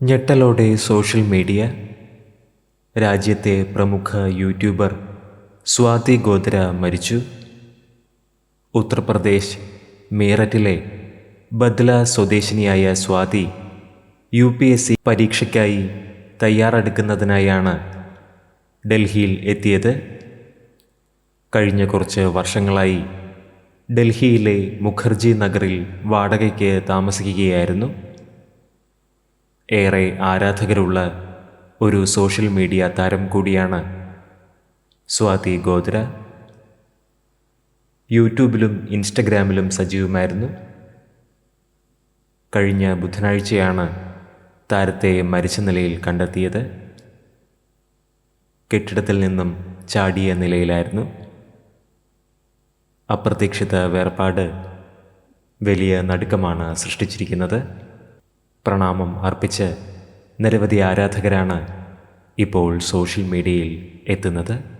ഞെട്ടലോടെ social media. രാജ്യത്തെ പ്രമുഖ യൂട്യൂബർ സ്വാതി ഗോദ്ര മരിച്ചു. ഉത്തർപ്രദേശ് മീററ്റിലെ ബദ്ല സ്വദേശിനിയായ Swathi U P S C പരീക്ഷയ്ക്കായി തയ്യാറെടുക്കുന്നതിനായാണ് ഡൽഹിയിൽ എത്തിയത്. കഴിഞ്ഞ കുറച്ച് വർഷങ്ങളായി ഡൽഹിയിലെ മുഖർജി നഗറിൽ വാടകയ്ക്ക് താമസിക്കുകയായിരുന്നു. ഏറെ ആരാധകരുള്ള ഒരു സോഷ്യൽ മീഡിയ താരം കൂടിയാണ് സ്വാതി ഗോദ്ര. യൂട്യൂബിലും ഇൻസ്റ്റഗ്രാമിലും സജീവമായിരുന്നു. കഴിഞ്ഞ ബുധനാഴ്ചയാണ് താരത്തെ മരിച്ച നിലയിൽ കണ്ടെത്തിയത്. കെട്ടിടത്തിൽ നിന്നും ചാടിയ നിലയിലായിരുന്നു. അപ്രതീക്ഷിത വേർപാട് വലിയ നടുക്കമാണ് സൃഷ്ടിച്ചിരിക്കുന്നത്. പ്രണാമം അർപ്പിച്ച് നിരവധി ആരാധകരാണ് ഇപ്പോൾ സോഷ്യൽ മീഡിയയിൽ എത്തുന്നത്.